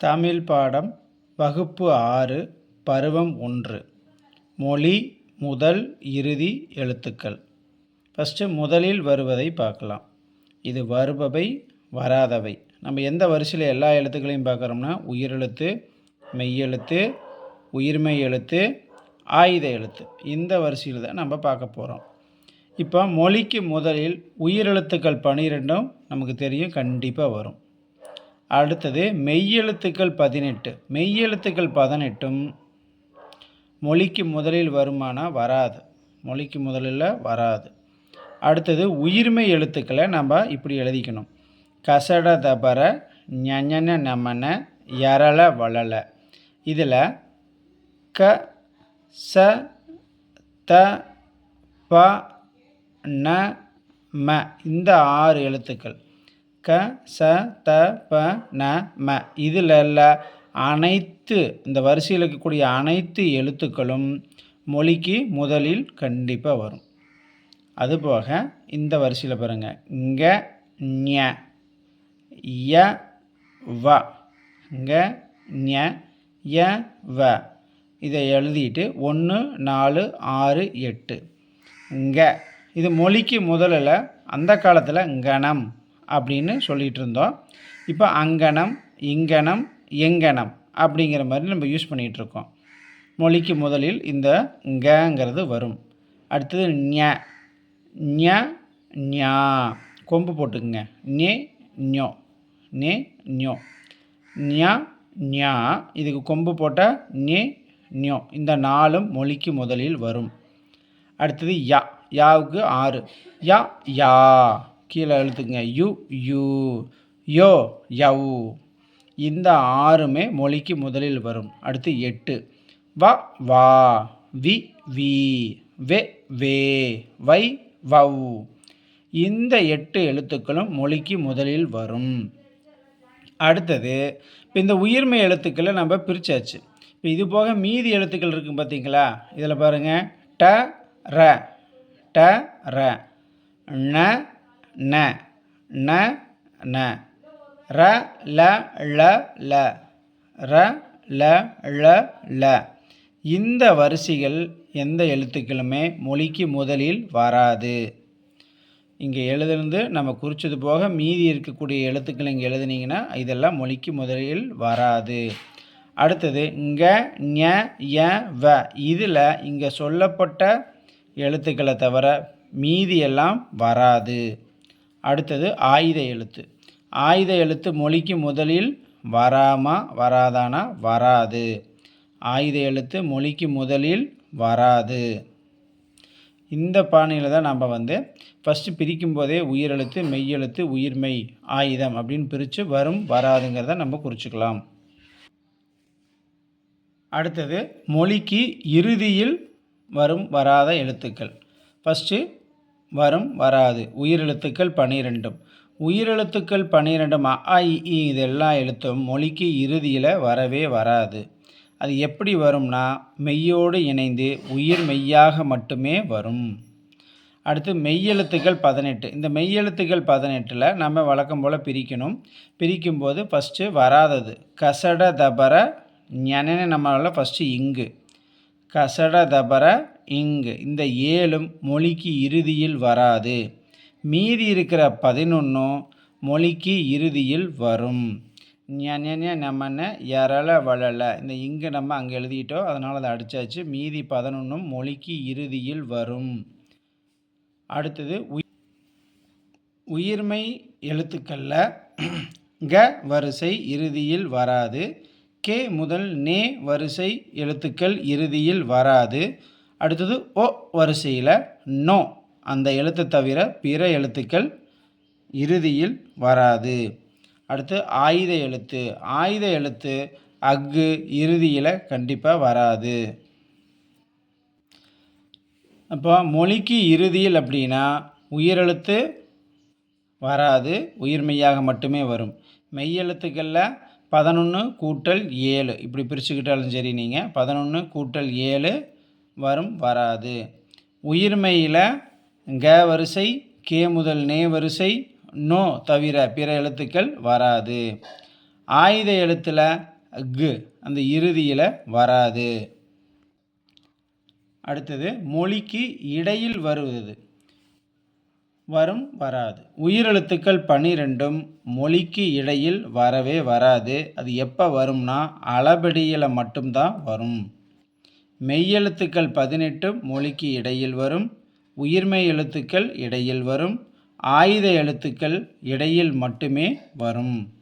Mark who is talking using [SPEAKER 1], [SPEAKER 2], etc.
[SPEAKER 1] தமிழ் பாடம் வகுப்பு ஆறு பருவம் ஒன்று. மொழி முதல் இறுதி எழுத்துக்கள். ஃபஸ்ட்டு முதலில் வருவதை பார்க்கலாம். இது வருபவை வராதவை. நம்ம எந்த வரிசையில் எல்லா எழுத்துக்களையும் பார்க்குறோம்னா உயிரெழுத்து மெய்யெழுத்து உயிர்மெய் எழுத்து ஆயுத எழுத்து. இந்த வரிசையில் தான் நம்ம பார்க்க போகிறோம் இப்போ மொழிக்கு முதலில் உயிரெழுத்துக்கள் பனிரெண்டும் நமக்கு தெரியும் கண்டிப்பாக வரும். அடுத்தது மெய்யெழுத்துக்கள் பதினெட்டு. மெய்யெழுத்துக்கள் பதினெட்டும் மொழிக்கு முதலில் வருமானா வராது. மொழிக்கு முதலில் வராது. அடுத்தது உயிர்மெய் எழுத்துக்களை நம்ம இப்படி எழுதிக்கணும். கசட தபர ஞன நமன யரள வளல இதில் க ச த ப ந ம இந்த ஆறு எழுத்துக்கள். க ச த ப ந ம. இதில் அனைத்து இந்த வரிசையில் இருக்கக்கூடிய அனைத்து எழுத்துக்களும் மொழிக்கு முதலில் கண்டிப்பாக வரும். அதுபோக இந்த வரிசையில் பாருங்கள் இங்கே ஞ ய வ. இங்க ஞ ய வ. இதை எழுதிட்டு ஒன்று நாலு ஆறு எட்டு. இங்கே இது மொழிக்கு முதலில் அந்த காலத்தில் கணம். அப்படின்னு சொல்லிகிட்டு இருந்தோம் இப்போ அங்கனம் இங்கனம் எங்கனம் அப்படிங்கிற மாதிரி நம்ம யூஸ் பண்ணிகிட்ருக்கோம் மொழிக்கு முதலில் இந்த ngங்கிறது வரும். அடுத்தது ஞ ஞ ஞா. கொம்பு போட்டுக்குங்க. நே ஞோ. நே ஞோ. ஞா ஞா. இதுக்கு கொம்பு போட்டால் நே ஞோ. இந்த நாளும் மொழிக்கு முதலில் வரும். அடுத்தது யா யாவுக்கு ஆறு. யா யா. கீழே எழுத்துங்க யு யூ யோ யவ். இந்த ஆறுமே மொழிக்கு முதலில் வரும். அடுத்து எட்டு. வ வா வி வி வெ வே வை வவ். இந்த எட்டு எழுத்துக்களும் மொழிக்கு முதலில் வரும். அடுத்தது இப்போ இந்த உயிர்மை எழுத்துக்களை நம்ம பிரித்தாச்சு இப்போ இது போக மீதி எழுத்துக்கள் இருக்குது பார்த்தீங்களா இதில் பாருங்கள் ட ர. ட ர. ந ந ந ந. ர ல ல ல. ர ல ள ல. இந்த வரிசைகள் எந்த எழுத்துக்களுமே மொழிக்கு முதலில் வராது. இங்கே எழுதுனது நம்ம குறித்தது போக மீதி இருக்கக்கூடிய எழுத்துக்கள் இங்கே எழுதுனீங்கன்னா இதெல்லாம் மொழிக்கு முதலில் வராது. அடுத்தது இங்கே ஞ ய வ. இதில் இங்கே சொல்லப்பட்ட எழுத்துக்களை தவிர மீதி எல்லாம் வராது. அடுத்தது ஆயுத எழுத்து. ஆயுத எழுத்து மொழிக்கு முதலில் வராமா வராதானா? வராது. ஆயுத எழுத்து மொழிக்கு முதலில் வராது. இந்த பாணியில் தான் நம்ம வந்து ஃபஸ்ட்டு பிரிக்கும் போதே உயிரெழுத்து மெய்யெழுத்து உயிர்மெய் ஆயுதம் அப்படின்னு பிரித்து வரும் வராதுங்கிறத நம்ம குறிச்சிக்கலாம். அடுத்தது மொழிக்கு இறுதியில் வரும் வராத எழுத்துக்கள். ஃபஸ்ட்டு வரும் வராது. உயிரெழுத்துக்கள் பனிரெண்டும். உயிரெழுத்துக்கள் பன்னிரெண்டும் அ இ இது எல்லா எழுத்தும் மொழிக்கு இறுதியில் வரவே வராது. அது எப்படி வரும்னா மெய்யோடு இணைந்து உயிர் மெய்யாக மட்டுமே வரும். அடுத்து மெய்யெழுத்துக்கள் பதினெட்டு. இந்த மெய்யெழுத்துக்கள் பதினெட்டில் நம்ம வழக்கம் போல் பிரிக்கணும். பிரிக்கும்போது ஃபஸ்ட்டு வராதது. கசட தபர ஞனன நம்மளால் ஃபஸ்ட்டு இங்கு. கசட தபர இங்கு. இந்த ஏழும் மொழிக்கு இறுதியில் வராது. மீதி இருக்கிற பதினொன்றும் மொழிக்கு இறுதியில் வரும். ஞன நம்மன எரள வளல இந்த இங்கு நம்ம அங்கே எழுதிட்டோம். அதனால் அதை அடித்தாச்சு மீதி பதினொன்றும் மொழிக்கு இறுதியில் வரும். அடுத்தது உயிர்மை எழுத்துக்களில் க வரிசை இறுதியில் வராது. கே முதல் நே வரிசை எழுத்துக்கள் இறுதியில் வராது. அடுத்தது ஓ வரிசையில் நோ. அந்த எழுத்தை தவிர பிற எழுத்துக்கள் இறுதியில் வராது. அடுத்து ஆயுத எழுத்து. ஆயுத எழுத்து அக்கு இறுதியில் கண்டிப்பாக வராது. அப்போ மொழிக்கு இறுதியில் அப்படின்னா உயிரெழுத்து வராது உயிர்மெய்யாக மட்டுமே வரும். மெய்யெழுத்துக்களில் பதினொன்று கூட்டல் ஏழு. இப்படி பிரிச்சுக்கிட்டாலும் சரி நீங்கள் பதினொன்று கூட்டல் ஏழு வரும் வராது. உயிர்மையில் க வரிசை கே முதல் நே வரிசை நோ தவிர பிற எழுத்துக்கள் வராது. ஆயுத எழுத்தில் கு அந்த இறுதியில் வராது. அடுத்தது மொழிக்கு இடையில் வருவது. வரும் வராது. உயிரெழுத்துக்கள் பன்னிரெண்டும் மொழிக்கு இடையில் வரவே வராது. அது எப்போ வரும்னா அளபடியில் மட்டும்தான் வரும். மெய்யெழுத்துக்கள் பதினெட்டு மொழிக்கு இடையில் வரும் உயிர்மெய் எழுத்துக்கள் இடையில் வரும் ஆயுத எழுத்துக்கள் இடையில் மட்டுமே வரும்.